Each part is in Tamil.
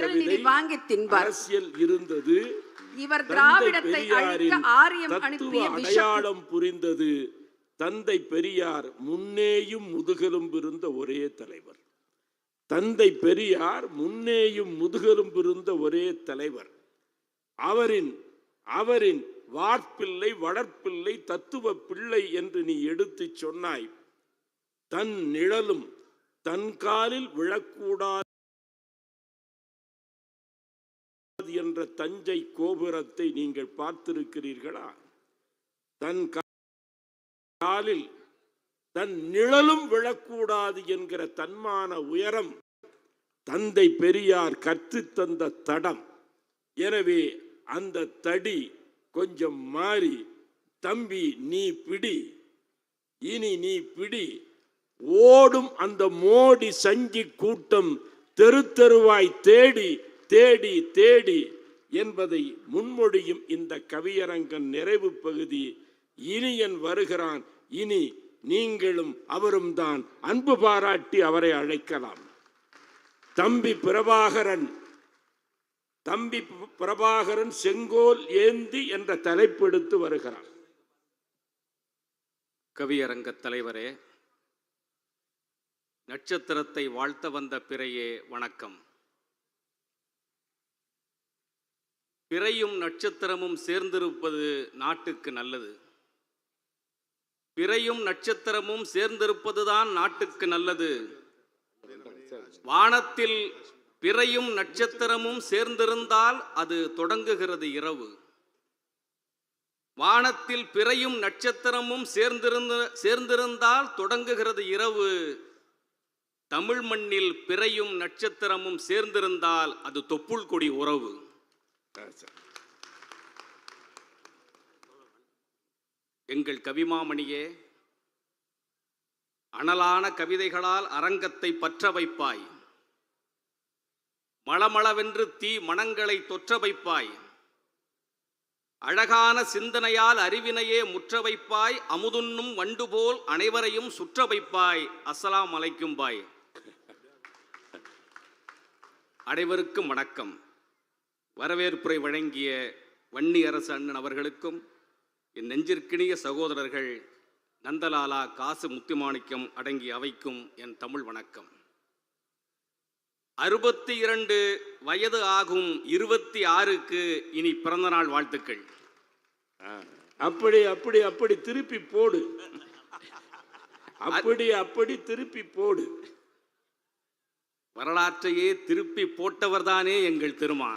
கவிதை வாங்கி தின்பார். அரசியல் இருந்தது. இவர் திராவிடத்தை அழிக்க ஆரியம் அனுப்பிய அடையாளம் புரிந்தது. தந்தை பெரியார் முன்னேயும் முதுகெலும்பு இருந்த ஒரே தலைவர். தந்தை பெரியார் முன்னேயும் முதுகெலும்பு இருந்த ஒரே தலைவர். அவரின் அவரின் வார்ப்பிள்ளை வளர்ப்பிள்ளை தத்துவ பிள்ளை என்று நீ எடுத்துச் சொன்னாய். தன் நிழலும் தன் காலில் விழக்கூடாது. என்ற தஞ்சை கோபுரத்தை நீங்கள் பார்த்திருக்கிறீர்களா? தன் காலில் தன் நிழலும் விழக்கூடாது என்கிற தன்மான உயரம் தந்தை பெரியார் கற்று தந்த தடம். எனவே அந்த தடி கொஞ்சம் மாறி தம்பி நீ பிடி. இனி நீ பிடி. ஓடும் அந்த மோடி சஞ்சி கூட்டம் தெரு தெருவாய் தேடி தேடி தேடி. என்பதை முன்மொழியும் இந்த கவியரங்கன் நிறைவு பகுதி இனியன் வருகிறான். இனி நீங்களும் அவரும் தான் அன்பு பாராட்டி அவரை அழைக்கலாம். தம்பி பிரபாகரன் தம்பி பிரபாகரன் செங்கோல் ஏந்தி என்ற தலைப்பெடுத்து வருகிறான். கவியரங்க தலைவரே நட்சத்திரத்தை வாழ்த்த வந்த பிறையே வணக்கம். பிறையும் நட்சத்திரமும் சேர்ந்திருப்பது நாட்டுக்கு நல்லது. பிறையும் நட்சத்திரமும் சேர்ந்திருப்பதுதான் நாட்டுக்கு நல்லது. வானத்தில் பிறையும் நட்சத்திரமும் சேர்ந்திருந்தால் அது தொடங்குகிறது இரவு. வானத்தில் பிறையும் நட்சத்திரமும் சேர்ந்திருந்த சேர்ந்திருந்தால் தொடங்குகிறது இரவு. தமிழ் மண்ணில் பிறையும் நட்சத்திரமும் சேர்ந்திருந்தால் அது தொப்புள் கொடி உறவு. எங்கள் கவிமாமணியே அனலான கவிதைகளால் அரங்கத்தை பற்ற வைப்பாய். மளமளவென்று தீ மனங்களை தொற்ற வைப்பாய். அழகான சிந்தனையால் அறிவினையே முற்ற வைப்பாய். அமுதுண்ணும் வண்டு போல் அனைவரையும் சுற்ற வைப்பாய். அசலாம் அலைக்கும் பாய். அனைவருக்கும் வணக்கம். வரவேற்புரை வழங்கிய வன்னி அரசு அண்ணன் அவர்களுக்கும் என் நெஞ்சிற்கினிய சகோதரர்கள் நந்தலாலா காசு முத்துமாணிக்கம் அடங்கிய அவைக்கும் என் தமிழ் வணக்கம். அறுபத்தி இரண்டு வயது ஆகும் இருபத்தி ஆறுக்கு இனி பிறந்தநாள் வாழ்த்துக்கள். அப்படி அப்படி அப்படி திருப்பி போடு. அப்படி அப்படி திருப்பி போடு. வரலாற்றையே திருப்பி போட்டவர்தானே எங்கள் திருமா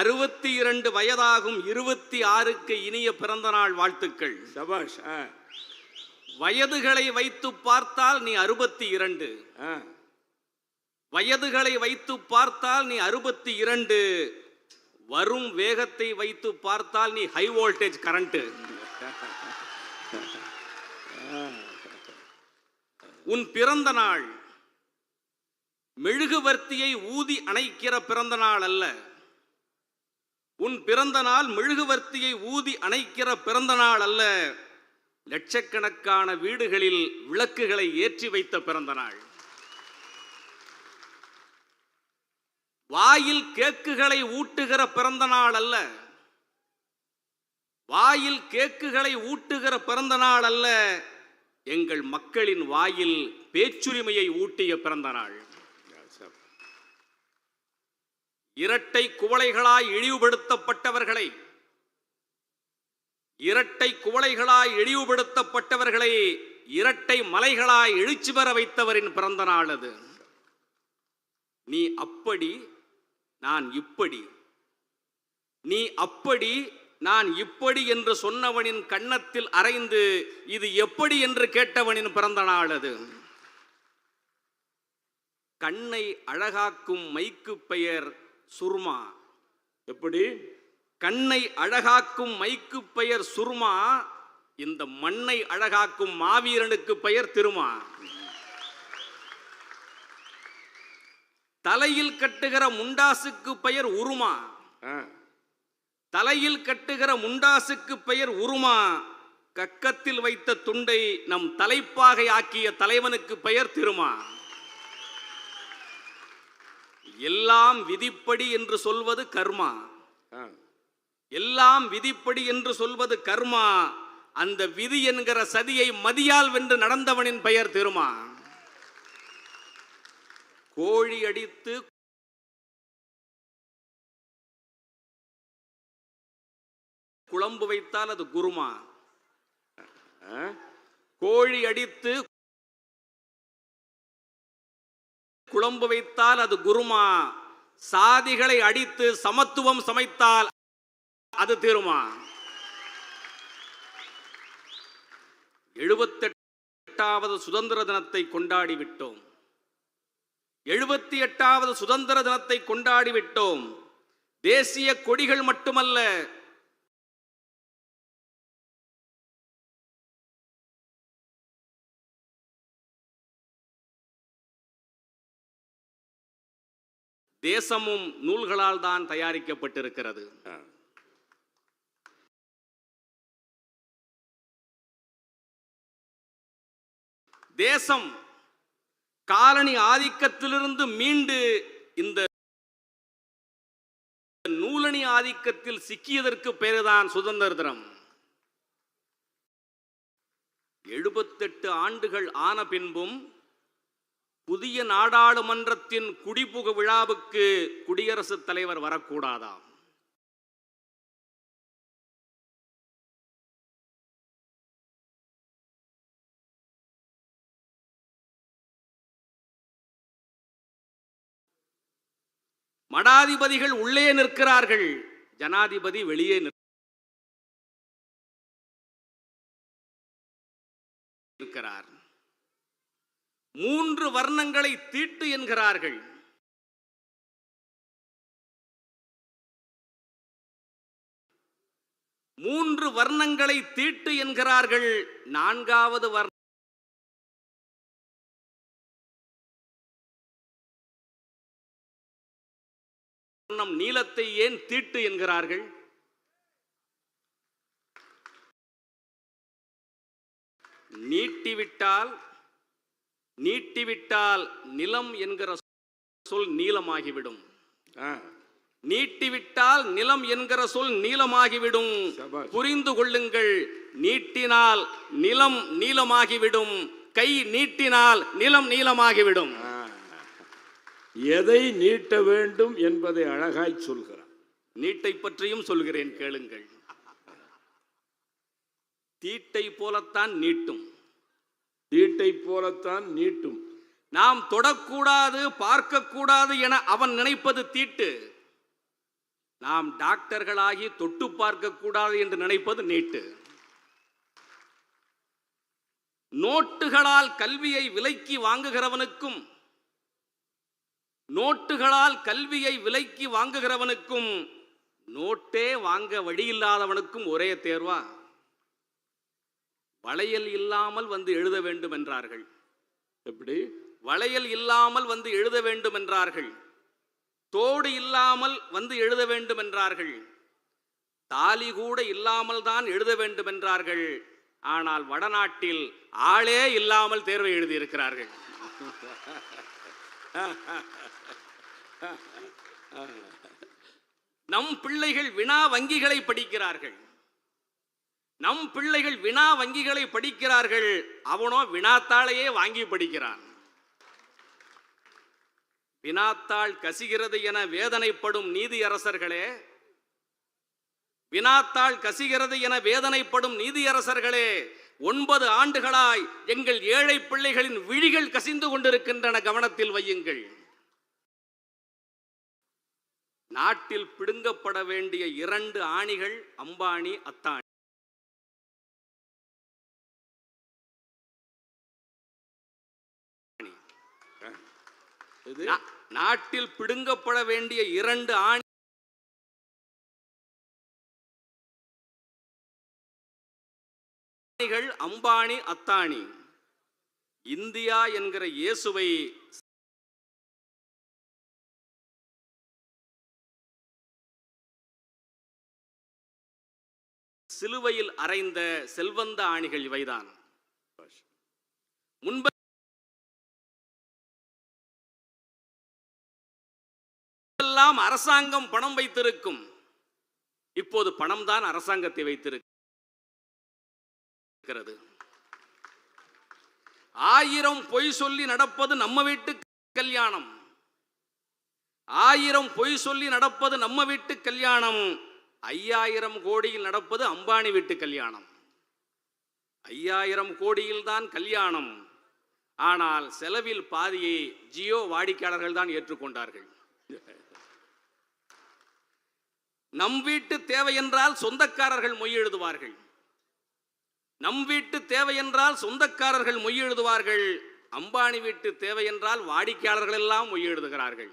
அறுபத்தி இரண்டு வயதாகும் இருபத்தி ஆறுக்கு இனிய பிறந்தநாள் வாழ்த்துக்கள். சபாஷ் வயதுகளை வைத்து பார்த்தால் நீ அறுபத்தி இரண்டு. வயதுகளை வைத்து பார்த்தால் நீ அறுபத்தி இரண்டு வரும் வேகத்தை வைத்து பார்த்தால் நீ ஹை வோல்டேஜ் கரண்ட் உன் பிறந்த நாள் மெழுகுவர்த்தியை ஊதி அணைக்கிற பிறந்த நாள் அல்ல. உன் பிறந்த நாள் மெழுகுவர்த்தியை ஊதி அணைக்கிற பிறந்த நாள் அல்ல. லட்சக்கணக்கான வீடுகளில் விளக்குகளை ஏற்றி வைத்த பிறந்த நாள். வாயில் கேக்குகளை ஊட்டுகிற பிறந்த நாள் அல்ல. வாயில் கேக்குகளை ஊட்டுகிற பிறந்த நாள் அல்ல. எங்கள் மக்களின் வாயில் பேச்சுரிமையை ஊட்டிய பிறந்த நாள். இரட்டை குவளைகளாய் இழிவுபடுத்தப்பட்டவர்களை இரட்டை குவளைகளாய் இழிவுபடுத்தப்பட்டவர்களை இரட்டை மலைகளாய் எழுச்சி பெற வைத்தவரின் பிறந்த நாள் அது. நீ அப்படி நான் இப்படி. நீ அப்படி நான் இப்படி என்று சொன்னவனின் கன்னத்தில் அரைந்து இது எப்படி என்று கேட்டவனின் பிறந்த நாள் அது. கண்ணை அழகாக்கும் மைக்கு பெயர் சுர்மா. எப்படி? கண்ணை அழகாக்கும் மைக்கு பெயர் சுர்மா இந்த மண்ணை அழகாக்கும் மாவீரனுக்கு பெயர் திருமா. தலையில் கட்டுகிற முண்டாசுக்கு பெயர் உருமா. தலையில் கட்டுகிற முண்டாசுக்கு பெயர் உருமா. கக்கத்தில் வைத்த துண்டை நம் தலைப்பாகை ஆக்கிய தலைவனுக்கு பெயர் திருமா. எல்லாம் விதிப்படி என்று சொல்வது கர்மா. எல்லாம் விதிப்படி என்று சொல்வது கர்மா அந்த விதி என்கிற சதியை மதியால் வென்று நடந்தவனின் பெயர் திருமா கோழி அடித்து குழம்பு வைத்தால் அது குருமா? கோழி அடித்து குழம்பு வைத்தால் அது குருமா. சாதிகளை அடித்து சமத்துவம் சமைத்தால் அது தீருமா. எழுபத்தெட்டாவது சுதந்திர தினத்தை கொண்டாடி விட்டோம். எழுபத்தி எட்டாவது சுதந்திர தினத்தை கொண்டாடி விட்டோம். தேசிய கொடிகள் மட்டுமல்ல தேசமும் நூல்களால் தான் தயாரிக்கப்பட்டிருக்கிறது. தேசம் காலனி ஆதிக்கத்திலிருந்து மீண்டு இந்த நூலணி ஆதிக்கத்தில் சிக்கியதற்கு பெயர்தான் சுதந்திர தினம் எழுபத்தெட்டு ஆண்டுகள் ஆன பின்பும் புதிய நாடாளுமன்றத்தின் குடிபுக விழாவுக்கு குடியரசுத் தலைவர் வரக்கூடாதாம் மடாதிபதிகள் உள்ளே நிற்கிறார்கள் ஜனாதிபதி வெளியே நிற்கிறார். மூன்று வர்ணங்களை தீட்டு என்கிறார்கள். மூன்று வர்ணங்களை தீட்டு என்கிறார்கள். நான்காவது வர்ணம் நீலத்தை ஏன் தீட்டு என்கிறார்கள்? நீட்டிவிட்டால் நீட்டிவிட்டால் நிலம் என்கிற சொல் நீளமாகிவிடும். நீட்டிவிட்டால் நிலம் என்கிற சொல் நீளமாகிவிடும். புரிந்து கொள்ளுங்கள். நீட்டினால் நிலம் நீளமாகிவிடும். கை நீட்டினால் நிலம் நீளமாகிவிடும். எதை நீட்ட வேண்டும் என்பதை அழகாய் சொல்கிறார். நீட்டை பற்றியும் சொல்கிறேன் கேளுங்கள். தீட்டை போலத்தான் நீட்டும். தீட்டை போலத்தான் நீட்டும். நாம் தொடக்கூடாது பார்க்கக்கூடாது என அவன் நினைப்பது தீட்டு. நாம் டாக்டர்களாகி தொட்டு பார்க்கக்கூடாது என்று நினைப்பது நீட்டு. நோட்டுகளால் கல்வியை விலைக்கு வாங்குகிறவனுக்கும் நோட்டுகளால் கல்வியை விலைக்கு வாங்குகிறவனுக்கும் நோட்டே வாங்க வழியில்லாதவனுக்கும் ஒரே தேர்வா? வளையல் இல்லாமல் வந்து எழுத வேண்டும் என்றார்கள் எப்படி? வளையல் இல்லாமல் வந்து எழுத வேண்டும் என்றார்கள் தோடு இல்லாமல் வந்து எழுத வேண்டும் என்றார்கள் தாலி கூட இல்லாமல் தான் எழுத வேண்டும் என்றார்கள் ஆனால் வடநாட்டில் ஆளே இல்லாமல் தேர்வை எழுதியிருக்கிறார்கள். நம் பிள்ளைகள் வினா வங்கிகளை படிக்கிறார்கள். நம் பிள்ளைகள் வினா வங்கிகளை படிக்கிறார்கள் அவனோ வினாத்தாளையே வாங்கி படிக்கிறான். வினாத்தாள் கசிகிறது என வேதனைப்படும் நீதியரசர்களே வினாத்தாள் கசிகிறது என வேதனைப்படும் நீதியரசர்களே ஒன்பது ஆண்டுகளாய் எங்கள் ஏழை பிள்ளைகளின் விழிகள் கசிந்து கொண்டிருக்கின்றன கவனத்தில் வையுங்கள். நாட்டில் பிடுங்கப்பட வேண்டிய இரண்டு ஆணிகள் அம்பானி அத்தானி. நாட்டில் பிடுங்கப்பட வேண்டிய இரண்டு ஆணிகள் அம்பானி அத்தானி இந்தியா என்கிற இயேசுவை சிலுவையில் அறைந்த செல்வந்த ஆணிகள் இவைதான் சபாஷ். முன்பு எல்லாம் அரசாங்கம் பணம் வைத்திருக்கும். இப்போது பணம் தான் அரசாங்கத்தை வைத்திருக்கிறது. ஆயிரம் பொய் சொல்லி நடப்பது நம்ம வீட்டு கல்யாணம். ஆயிரம் பொய் சொல்லி நடப்பது நம்ம வீட்டு கல்யாணம். ஐயாயிரம் கோடியில் நடப்பது அம்பானி வீட்டு கல்யாணம். ஐயாயிரம் கோடியில் தான் கல்யாணம். ஆனால் செலவில் பாதியை ஜியோ வாடிக்கையாளர்கள் தான் ஏற்றுக்கொண்டார்கள். நம் வீட்டு தேவை என்றால் சொந்தக்காரர்கள் மொய் எழுதுவார்கள். நம் வீட்டு தேவை என்றால் சொந்தக்காரர்கள் மொய் எழுதுவார்கள். அம்பானி வீட்டு தேவை என்றால் வாடிக்கையாளர்கள் எல்லாம் மொய் எழுதுகிறார்கள்.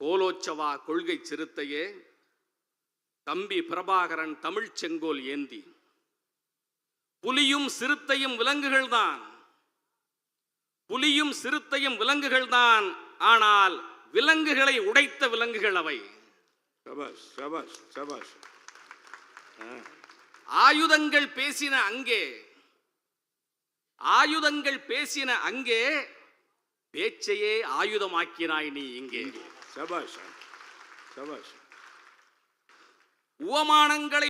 கோலோச்சவா கொள்கை சிறுத்தையே தம்பி பிரபாகரன் தமிழ்ச் செங்கோல் ஏந்தி. புலியும் சிறுத்தையும் விலங்குகள்தான் புலியும் சிறுத்தையும் விலங்குகள்தான் ஆனால் விலங்குகளை உடைத்த விலங்குகள் அவை. சபாஷ் சபாஷ் சபாஷ். ஆயுதங்கள் பேசின அங்கே ஆயுதங்கள் பேசின அங்கே பேச்சையே ஆயுதமாக்கினாய் நீ இங்கே. சபாஷ் சபாஷ். உவமானங்களை